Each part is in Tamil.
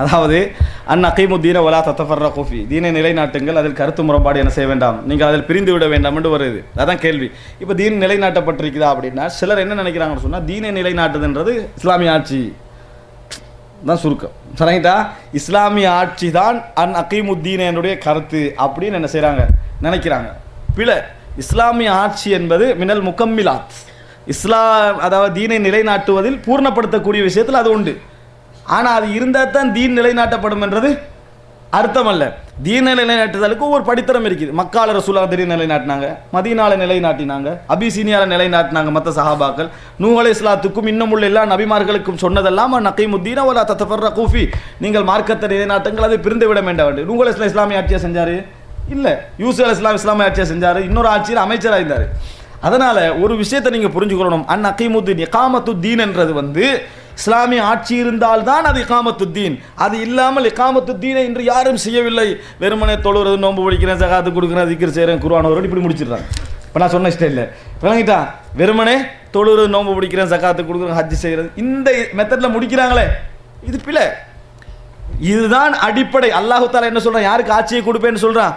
அதாவது அன் அகைமுத்தீன வலா தத்தஃபர்ரா கோஃபி தீனை நிலைநாட்டுங்கள் அதில் கருத்து முரண்பாடு என்ன செய்ய வேண்டாம். நீங்கள் அதில் பிரிந்து விட வேண்டாம் என்று வருது. அதான் கேள்வி. இப்போ தீன் நிலைநாட்டப்பட்டிருக்குதா அப்படின்னா சிலர் என்ன நினைக்கிறாங்கன்னு சொன்னால் தீனை நிலைநாட்டுதுன்றது இஸ்லாமிய ஆட்சி. தான் சுருக்கம். சரிங்களா? இஸ்லாமிய ஆட்சி தான் அன் அகைமுத்தீனுடைய கருத்து அப்படின்னு என்ன செய்கிறாங்க நினைக்கிறாங்க. பிழை இஸ்லாமிய ஆட்சி என்பது மினல் முக்கம்மிலாத் இஸ்லாம் அதாவது தீனை நிலைநாட்டுவதில் பூர்ணப்படுத்தக்கூடிய விஷயத்தில் அது உண்டு. ஆனால் அது இருந்தால் தான் தீன் நிலைநாட்டப்படும் என்றது அர்த்தம் அல்ல தீன் நிலைநாட்டுதலுக்கு ஒவ்வொரு படித்தரம் இருக்குது. மக்கால ரசூலா திடீர் நிலைநாட்டினாங்க மதீனால நிலைநாட்டினாங்க அபிசீனியால நிலைநாட்டினாங்க மற்ற சஹாபாக்கள். நூஹலை இஸ்லாத்துக்கும் இன்னும் உள்ள எல்லா நபிமார்களுக்கும் சொன்னதெல்லாம் நக்கீமுத்தீன ஒரு தத்தஃபர்ர கூஃபி நீங்கள் மார்க்கத்தை நிலைநாட்டுங்கள் அதை பிரிந்து விட வேண்டாம் நூஹல் இஸ்லாம் இஸ்லாமிய ஆட்சியை செஞ்சார்? இல்லை. யூசு அலி இஸ்லாம் இஸ்லாமிய ஆட்சியை செஞ்சார். இன்னொரு ஆட்சியில் அமைச்சராக இருந்தார் அதனால் ஒரு விஷயத்தை நீங்கள் புரிஞ்சுக்கணும் அன் அகைமுத்தீன் இகாமத்து தீன் என்றது வந்து இஸ்லாமிய ஆட்சி இருந்தால்தான் அது காமத்துதீன் அது இல்லாமல் காமத்துதீனை இன்று யாரும் செய்யவில்லை. வெறுமனை தொழுறது நோன்பு பிடிக்கிறேன் ஜகாத்து கொடுக்குறேன் திக்கிற செய்கிறேன் குருவானவர்கள் இப்படி முடிச்சிடுறாங்க. இப்போ நான் சொன்ன இஷ்டம் இல்லை. விளங்கிட்டா? வெறுமனே தொழுறது நோன்பு பிடிக்கிறேன் ஜகாத்து கொடுக்குறேன் ஹஜ்ஜி செய்கிறது இந்த மெத்தடில் முடிக்கிறாங்களே. இது பிழை. இதுதான் அடிப்படை. அல்லாஹு தாலா என்ன சொல்கிறான் யாருக்கு ஆட்சியை கொடுப்பேன்னு சொல்கிறான்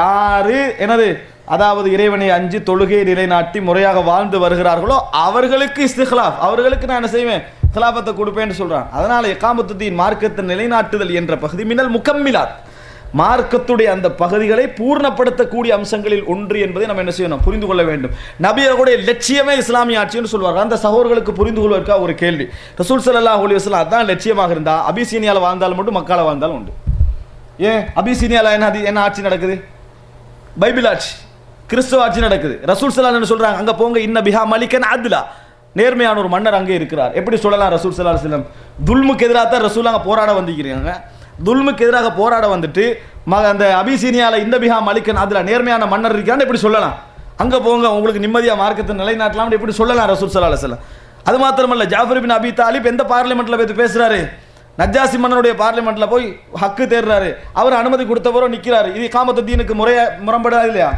யாரு? எனது அதாவது இறைவனை அஞ்சு தொழுகையை நிலைநாட்டி முறையாக வாழ்ந்து வருகிறார்களோ அவர்களுக்கு இஸ்திஹ்லாப் அவர்களுக்கு நான் என்ன செய்வேன்? ஹிலாபத்தை கொடுப்பேன்னு சொல்றான். அதனால எகாமத்துத்தீன் மார்க்கத்தை நிலைநாட்டுதல் என்ற பகுதி மின்னல் முக்கம்மிலாத் மார்க்கத்துடைய அந்த பகுதிகளை பூர்ணப்படுத்தக்கூடிய அம்சங்களில் ஒன்று என்பதை நம்ம என்ன செய்யணும்? புரிந்து கொள்ள வேண்டும். நபியர்களுடைய லட்சியமே இஸ்லாமிய ஆட்சின்னு சொல்வார்கள். அந்த சகோதர்களுக்கு புரிந்து கொள்வதற்காக ஒரு கேள்வி. ரசூல் ஸல்லல்லாஹு அலைஹி வஸ்லாம் அதான் லட்சியமாக இருந்தா அபிசீனியால வாழ்ந்தாலும் மட்டும் மக்கால வாழ்ந்தாலும் உண்டு. ஏன்? அபிசீனியால என்ன அது என்ன ஆட்சி நடக்குது? பைபிள் ஆட்சி கிறிஸ்துவ ஆட்சி நடக்குது. ரசூல் ஸல்லல்லாஹு என்ன சொல்றாங்க அங்க போங்க இன்ன பிஹா மலிக்கன் அதுலா. நேர்மையான ஒரு மன்னர் அங்கே இருக்கிறார். எப்படி சொல்லலாம்? ரசூல் சல்லா அலைஹி துல்முக்கு எதிராக தான் ரசூல் அங்கே போராட வந்திருக்கிறாங்க. துல்முக்கு எதிராக போராட வந்துட்டு ம அந்த அபிசீனியாவில் இந்த பிஹா மலிக்கன் அதில் நேர்மையான மன்னர் இருக்கான்னு எப்படி சொல்லலாம்? அங்கே போங்க உங்களுக்கு நிம்மதியாக மார்க்கத்தை நிலைநாட்டலாம்னு எப்படி சொல்லலாம் ரசூல் சல்லா அலைஹி அது மாத்திரமல்ல ஜாஃபர் பின் அபி தாலிப் எந்த பார்லிமெண்ட்டில் போய் பேசுகிறாரு நஜாசி மன்னனுடைய பார்லிமெண்ட்டில் போய் ஹக்கு தேடுறாரு. அவர் அனுமதி கொடுத்தவரோ நிற்கிறாரு இது காமத்து தீனுக்கு முறைய முரண்படா இல்லையா?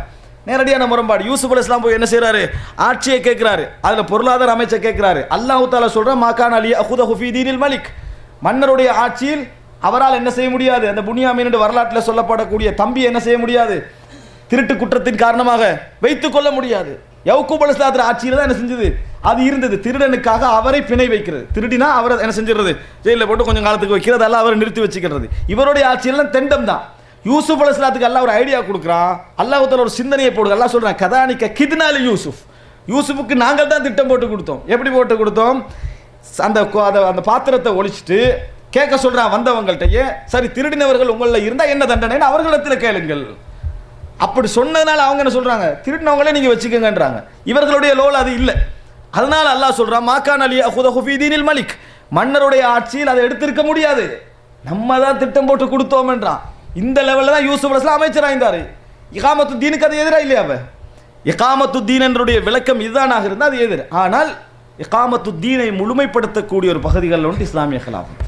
நேரடியான முரண்பாடு. யூசுப் அலி இஸ்லாம் போய் என்ன செய்கிறாரு ஆட்சியை கேட்குறாரு. அதில் பொருளாதார அமைச்சர் கேட்குறாரு. அல்லாஹு தாலா சொல்ற மாக்கான் அலி அஹுத ஹுஃபீதீனில் மலிக். மன்னருடைய ஆட்சியில் அவரால் என்ன செய்ய முடியாது? அந்த புனியாமீன் வரலாற்றில் சொல்லப்படக்கூடிய தம்பி என்ன செய்ய முடியாது? திருட்டு குற்றத்தின் காரணமாக வைத்துக் கொள்ள முடியாது. யவுக்கூப் அலிஸ்லாத்திர ஆட்சியில் தான் என்ன செஞ்சது? அது இருந்தது. திருடனுக்காக அவரை பிணை வைக்கிறது. திருடினா அவரை என்ன செஞ்சிடுறது? ஜெயிலில் போட்டு கொஞ்சம் காலத்துக்கு வைக்கிறது. அதெல்லாம் அவரை நிறுத்தி வச்சுக்கிறது. இவருடைய ஆட்சியெல்லாம் தெண்டம் தான் யூசுப் அலிஸ்லாத்துக்கு அல்லாஹ் ஒரு ஐடியா கொடுக்குறான். அல்லாஹத்தில் ஒரு சிந்தனையை போடுது அல்லா சொல்கிறான் கதானிக்க கித்னாலி யூசுஃப் யூசுஃபுக்கு நாங்கள் தான் திட்டம் போட்டு கொடுத்தோம். எப்படி போட்டு கொடுத்தோம்? அந்த அந்த- பாத்திரத்தை ஒழிச்சிட்டு கேட்க சொல்கிறான் வந்தவங்கள்ட்டையே சரி திருடினவர்கள் உங்களில் இருந்தால் என்ன தண்டனைன்னு அவர்களிடத்தில் கேளுங்கள். அப்படி சொன்னதுனால அவங்க என்ன சொல்கிறாங்க திருடினவங்களே நீங்கள் வச்சுக்கங்கன்றாங்க. இவர்களுடைய லோல் அது இல்லை. அதனால் அல்லாஹ் சொல்கிறான் மாக்கான் அலி அஹுத மலிக். மன்னருடைய ஆட்சியில் அதை எடுத்திருக்க முடியாது. நம்ம தான் திட்டம் போட்டு கொடுத்தோம்ன்றான் இந்த லெவலில் தான் யூசுப் அலிஸ்லாம் அமைச்சராக இருந்தார் இகாமத்து தீனுக்கு அது எதிராக இல்லையா அவ இகாமத்து தீன் என்றுடைய விளக்கம் இதுதானாக இருந்தால் அது எதிர். ஆனால் இகாமத்து தீனை முழுமைப்படுத்தக்கூடிய ஒரு பகுதிகளில் ஒன்று இஸ்லாமிய கலாபம்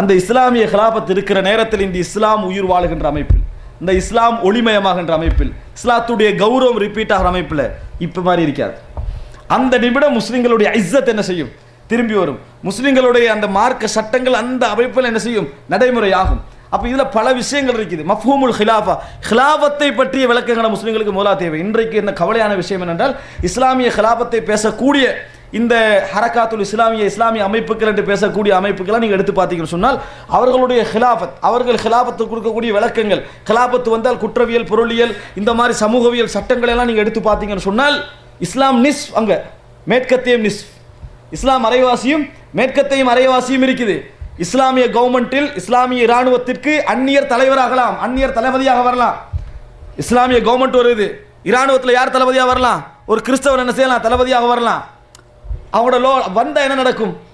அந்த இஸ்லாமிய ஹிலாபத் இருக்கிற நேரத்தில் இந்த இஸ்லாம் உயிர் வாழுகின்ற அமைப்பில் இந்த இஸ்லாம் ஒளிமயமாகின்ற அமைப்பில் இஸ்லாத்துடைய கௌரவம் ரிப்பீட் ஆகிற அமைப்பில் இப்போ மாதிரி இருக்காது. அந்த நிமிடம் முஸ்லிம்களுடைய இஸ்ஸத் என்ன செய்யும்? திரும்பி வரும். முஸ்லிம்களுடைய அந்த மார்க்க சட்டங்கள் அந்த அமைப்பில் என்ன செய்யும்? நடைமுறையாகும். அப்போ இதில் பல விஷயங்கள் இருக்குது. மஃபூமுல் ஹிலாஃபா ஹிலாபத்தை பற்றிய விளக்கங்களை முஸ்லீம்களுக்கு முதலா தேவை. இன்றைக்கு என்ன கவலையான விஷயம் என்னென்றால் இஸ்லாமிய ஹிலாபத்தை பேசக்கூடிய இந்த ஹரகாத்துல் இஸ்லாமிய இஸ்லாமிய அமைப்புகள் என்று பேசக்கூடிய அமைப்புகளை நீங்கள் எடுத்து பார்த்தீங்கன்னு சொன்னால் அவர்களுடைய ஹிலாஃபத் அவர்கள் ஹிலாஃபத்துக்கு கொடுக்கக்கூடிய விளக்கங்கள் ஹிலாஃபத்து வந்தால் குற்றவியல் பொருளியல் இந்த மாதிரி சமூகவியல் சட்டங்களை எல்லாம் நீங்கள் எடுத்து பார்த்தீங்கன்னு சொன்னால் இஸ்லாம் நிஸ் அங்கே. மேற்கத்தையும் நிஸ் இஸ்லாம் அரைவாசியும் மேற்கத்தையும் அரைவாசியும் இருக்குது. இஸ்லாமிய கவர்மெண்டில் இஸ்லாமிய இராணுவத்திற்கு அந்நியர் தலைவராகலாம் அந்நியர் தளபதியாக வரலாம். இஸ்லாமிய கவர்மெண்ட் வருது. இராணுவத்தில் யார் தளபதியாக வரலாம்? ஒரு கிறிஸ்தவர் என்ன செய்யலாம்? தளபதியாக வரலாம். அவங்களோட லோ வந்த என்ன நடக்கும்?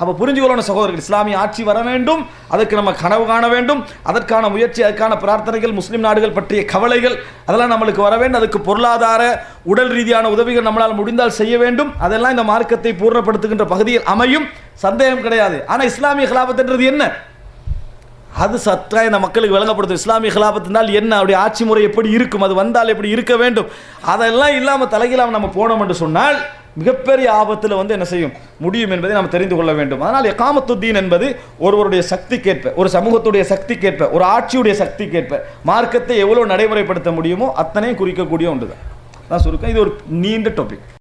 அப்போ புரிஞ்சுக்கொள்ளணும் சகோதரர்கள். இஸ்லாமிய ஆட்சி வர வேண்டும் அதுக்கு நம்ம கனவு காண வேண்டும். அதற்கான முயற்சி அதற்கான பிரார்த்தனைகள் முஸ்லீம் நாடுகள் பற்றிய கவலைகள் அதெல்லாம் நம்மளுக்கு வர வேண்டும். அதுக்கு பொருளாதார உடல் ரீதியான உதவிகள் நம்மளால் முடிந்தால் செய்ய வேண்டும். அதெல்லாம் இந்த மார்க்கத்தை பூர்ணப்படுத்துகின்ற பகுதியில் அமையும். சந்தேகம் கிடையாது. ஆனால் இஸ்லாமிய கலாபத்துன்றது என்ன? அது சத்தா இந்த மக்களுக்கு விளங்கப்படுத்தும். இஸ்லாமிய கலாபத்தினால் என்ன? அப்படி ஆட்சி முறை எப்படி இருக்கும்? அது வந்தால் எப்படி இருக்க வேண்டும்? அதெல்லாம் இல்லாமல் தலைகீழாம நம்ம போனோம் என்று சொன்னால் மிகப்பெரிய ஆபத்தில் வந்து என்ன செய்யும்? முடியும் என்பதை நாம் தெரிந்து கொள்ள வேண்டும். அதனால் எகாமத்து என்பது ஒருவருடைய சக்திக்கேற்ப ஒரு சமூகத்துடைய சக்திக்கேற்ப ஒரு ஆட்சியுடைய சக்திக்கேற்ப மார்க்கத்தை எவ்வளோ நடைமுறைப்படுத்த முடியுமோ அத்தனையும் குறிக்கக்கூடிய ஒன்று தான் சுருக்கம். இது ஒரு நீண்ட டாபிக்